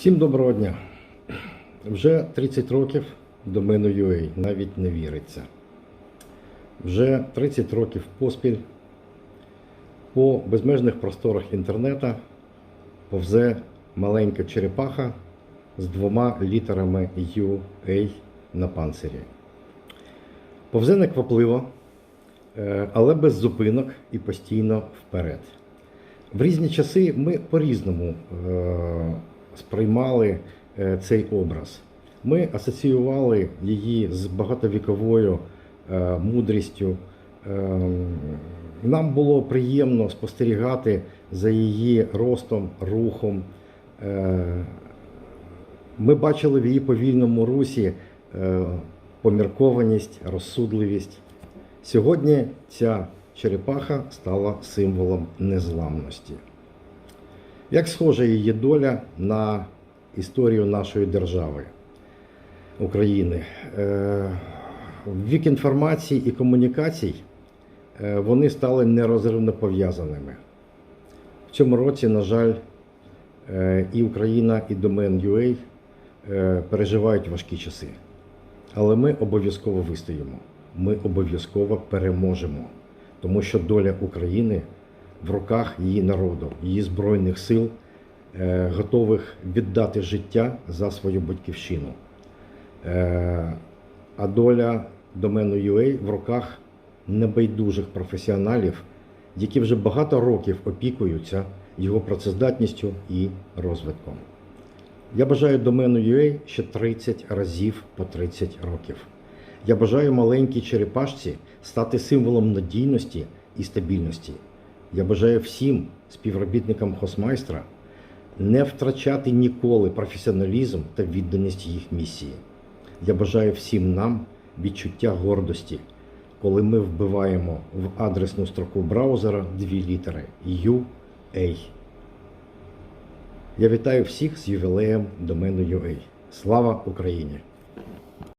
Всім доброго дня. Вже 30 років домену UA, навіть не віриться. Вже 30 років поспіль по безмежних просторах інтернету повзе маленька черепаха з двома літерами UA на панцирі. Повзе неквапливо, е, але без зупинок і постійно вперед. В різні часи ми по-різному е, сприймали е, цей образ. Ми асоціювали її з багатовіковою е, мудрістю. Е, нам було приємно спостерігати за її ростом, рухом. Е, ми бачили в її повільному русі поміркованість, розсудливість. Сьогодні ця черепаха стала символом незламності. Як схожа її доля на історію нашої держави України? Е, вік інформації і комунікацій е, вони стали нерозривно пов'язаними. В цьому році, на жаль, е, і Україна, і домен UA переживають важкі часи. Але ми обов'язково вистоїмо. Ми обов'язково переможемо, тому що доля України в руках її народу, її збройних сил, е, готових віддати життя за свою батьківщину. Е, А доля домену UA в руках небайдужих професіоналів, які вже багато років опікуються його працездатністю і розвитком. Я бажаю домену UA ще 30 разів по 30 років. Я бажаю маленькій черепашці стати символом надійності і стабільності. Я бажаю всім співробітникам хосмайстра не втрачати ніколи професіоналізм та відданість їх місії. Я бажаю всім нам відчуття гордості, коли ми вбиваємо в адресну строку браузера дві літери UA. Я вітаю всіх з ювілеєм домену UA. Слава Україні!